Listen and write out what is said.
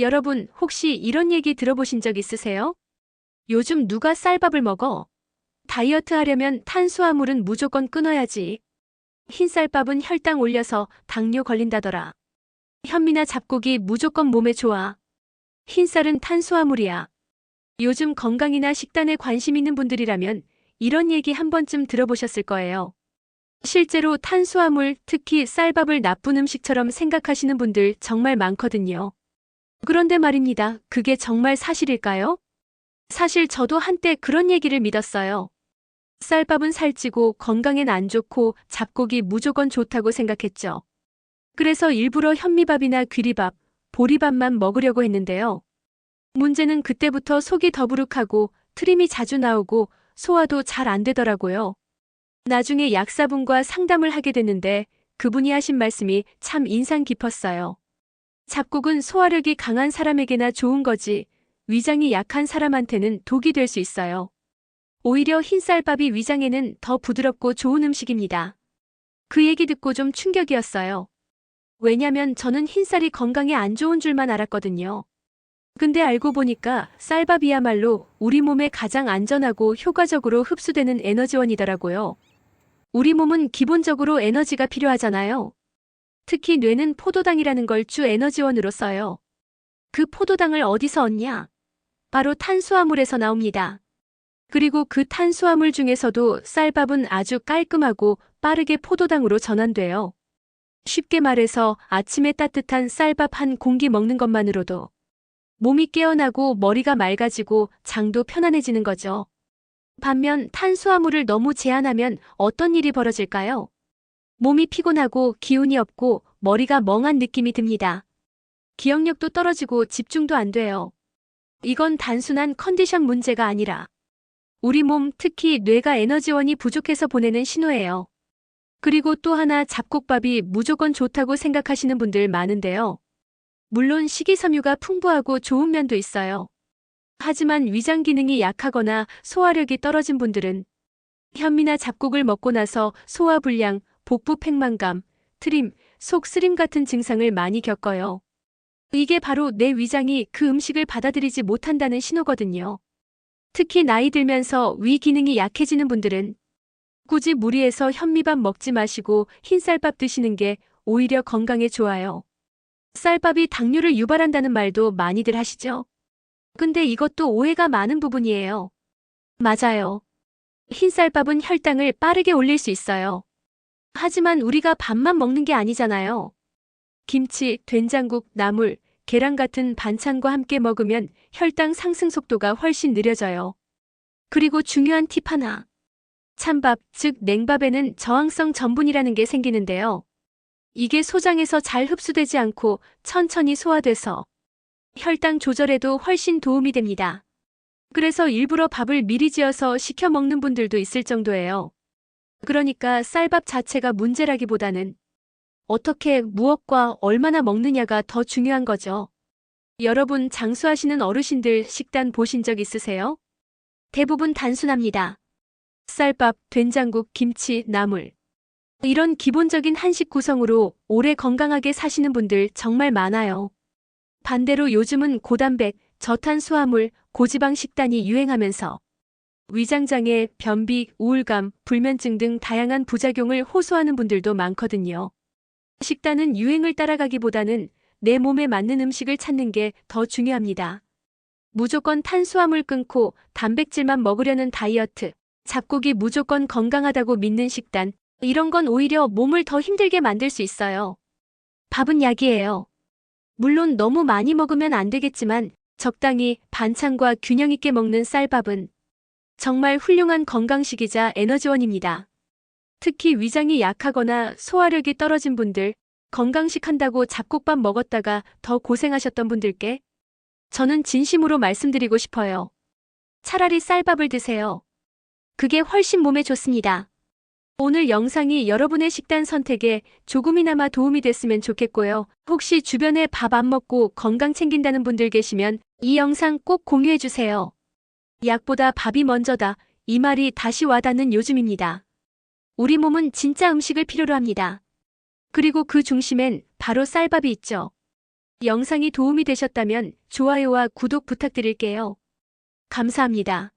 여러분, 혹시 이런 얘기 들어보신 적 있으세요? 요즘 누가 쌀밥을 먹어? 다이어트 하려면 탄수화물은 무조건 끊어야지. 흰쌀밥은 혈당 올려서 당뇨 걸린다더라. 현미나 잡곡이 무조건 몸에 좋아. 흰쌀은 탄수화물이야. 요즘 건강이나 식단에 관심 있는 분들이라면 이런 얘기 한 번쯤 들어보셨을 거예요. 실제로 탄수화물, 특히 쌀밥을 나쁜 음식처럼 생각하시는 분들 정말 많거든요. 그런데 말입니다. 그게 정말 사실일까요? 사실 저도 한때 그런 얘기를 믿었어요. 쌀밥은 살찌고 건강엔 안 좋고 잡곡이 무조건 좋다고 생각했죠. 그래서 일부러 현미밥이나 귀리밥, 보리밥만 먹으려고 했는데요. 문제는 그때부터 속이 더부룩하고 트림이 자주 나오고 소화도 잘 안 되더라고요. 나중에 약사분과 상담을 하게 됐는데 그분이 하신 말씀이 참 인상 깊었어요. 잡곡은 소화력이 강한 사람에게나 좋은 거지 위장이 약한 사람한테는 독이 될 수 있어요. 오히려 흰쌀밥이 위장에는 더 부드럽고 좋은 음식입니다. 그 얘기 듣고 좀 충격이었어요. 왜냐면 저는 흰쌀이 건강에 안 좋은 줄만 알았거든요. 근데 알고 보니까 쌀밥이야말로 우리 몸에 가장 안전하고 효과적으로 흡수되는 에너지원이더라고요. 우리 몸은 기본적으로 에너지가 필요하잖아요. 특히 뇌는 포도당이라는 걸 주 에너지원으로 써요. 그 포도당을 어디서 얻냐? 바로 탄수화물에서 나옵니다. 그리고 그 탄수화물 중에서도 쌀밥은 아주 깔끔하고 빠르게 포도당으로 전환돼요. 쉽게 말해서 아침에 따뜻한 쌀밥 한 공기 먹는 것만으로도 몸이 깨어나고 머리가 맑아지고 장도 편안해지는 거죠. 반면 탄수화물을 너무 제한하면 어떤 일이 벌어질까요? 몸이 피곤하고 기운이 없고 머리가 멍한 느낌이 듭니다. 기억력도 떨어지고 집중도 안 돼요. 이건 단순한 컨디션 문제가 아니라 우리 몸 특히 뇌가 에너지원이 부족해서 보내는 신호예요. 그리고 또 하나 잡곡밥이 무조건 좋다고 생각하시는 분들 많은데요. 물론 식이섬유가 풍부하고 좋은 면도 있어요. 하지만 위장 기능이 약하거나 소화력이 떨어진 분들은 현미나 잡곡을 먹고 나서 소화불량, 복부 팽만감, 트림, 속 쓰림 같은 증상을 많이 겪어요. 이게 바로 내 위장이 그 음식을 받아들이지 못한다는 신호거든요. 특히 나이 들면서 위 기능이 약해지는 분들은 굳이 무리해서 현미밥 먹지 마시고 흰쌀밥 드시는 게 오히려 건강에 좋아요. 쌀밥이 당뇨를 유발한다는 말도 많이들 하시죠? 근데 이것도 오해가 많은 부분이에요. 맞아요. 흰쌀밥은 혈당을 빠르게 올릴 수 있어요. 하지만 우리가 밥만 먹는 게 아니잖아요. 김치, 된장국, 나물, 계란 같은 반찬과 함께 먹으면 혈당 상승 속도가 훨씬 느려져요. 그리고 중요한 팁 하나. 찬밥, 즉 냉밥에는 저항성 전분이라는 게 생기는데요. 이게 소장에서 잘 흡수되지 않고 천천히 소화돼서 혈당 조절에도 훨씬 도움이 됩니다. 그래서 일부러 밥을 미리 지어서 시켜 먹는 분들도 있을 정도예요. 그러니까 쌀밥 자체가 문제라기보다는 어떻게 무엇과 얼마나 먹느냐가 더 중요한 거죠. 여러분 장수하시는 어르신들 식단 보신 적 있으세요? 대부분 단순합니다. 쌀밥, 된장국, 김치, 나물. 이런 기본적인 한식 구성으로 오래 건강하게 사시는 분들 정말 많아요. 반대로 요즘은 고단백, 저탄수화물, 고지방 식단이 유행하면서 위장장애, 변비, 우울감, 불면증 등 다양한 부작용을 호소하는 분들도 많거든요. 식단은 유행을 따라가기보다는 내 몸에 맞는 음식을 찾는 게 더 중요합니다. 무조건 탄수화물 끊고 단백질만 먹으려는 다이어트, 잡곡이 무조건 건강하다고 믿는 식단, 이런 건 오히려 몸을 더 힘들게 만들 수 있어요. 밥은 약이에요. 물론 너무 많이 먹으면 안 되겠지만 적당히 반찬과 균형 있게 먹는 쌀밥은 정말 훌륭한 건강식이자 에너지원입니다. 특히 위장이 약하거나 소화력이 떨어진 분들, 건강식 한다고 잡곡밥 먹었다가 더 고생하셨던 분들께 저는 진심으로 말씀드리고 싶어요. 차라리 쌀밥을 드세요. 그게 훨씬 몸에 좋습니다. 오늘 영상이 여러분의 식단 선택에 조금이나마 도움이 됐으면 좋겠고요. 혹시 주변에 밥 안 먹고 건강 챙긴다는 분들 계시면 이 영상 꼭 공유해주세요. 약보다 밥이 먼저다. 이 말이 다시 와닿는 요즘입니다. 우리 몸은 진짜 음식을 필요로 합니다. 그리고 그 중심엔 바로 쌀밥이 있죠. 영상이 도움이 되셨다면 좋아요와 구독 부탁드릴게요. 감사합니다.